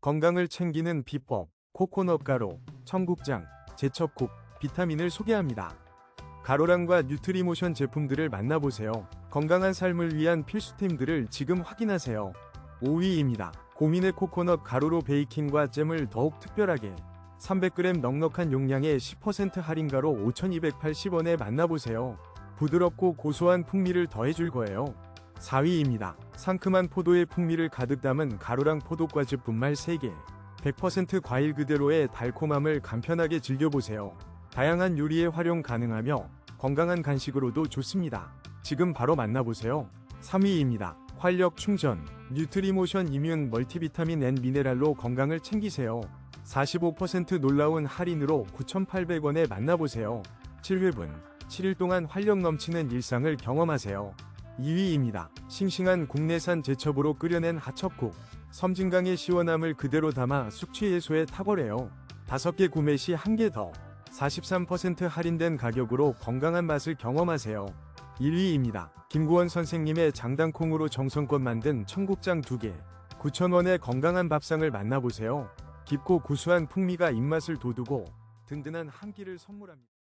건강을 챙기는 비법, 코코넛 가루, 청국장, 제첩국, 비타민을 소개합니다. 가로랑과 뉴트리모션 제품들을 만나보세요. 건강한 삶을 위한 필수템들을 지금 확인하세요. 5위입니다. 고민의 코코넛 가루로 베이킹과 잼을 더욱 특별하게 300g 넉넉한 용량의 10% 할인가로 5,280원에 만나보세요. 부드럽고 고소한 풍미를 더해줄 거예요. 4위입니다. 상큼한 포도의 풍미를 가득 담은 가루랑 포도과즙 분말 3개. 100% 과일 그대로의 달콤함을 간편하게 즐겨보세요. 다양한 요리에 활용 가능하며 건강한 간식으로도 좋습니다. 지금 바로 만나보세요. 3위입니다. 활력 충전, 뉴트리모션 이뮨 멀티비타민 앤 미네랄로 건강을 챙기세요. 45% 놀라운 할인으로 9,800원에 만나보세요. 7회분, 7일 동안 활력 넘치는 일상을 경험하세요. 2위입니다. 싱싱한 국내산 제첩으로 끓여낸 하첩국. 섬진강의 시원함을 그대로 담아 숙취 해소에 탁월해요. 5개 구매 시 1개 더. 43% 할인된 가격으로 건강한 맛을 경험하세요. 1위입니다. 김구원 선생님의 장단콩으로 정성껏 만든 청국장 2개. 9,000원의 건강한 밥상을 만나보세요. 깊고 구수한 풍미가 입맛을 돋우고 든든한 한 끼를 선물합니다.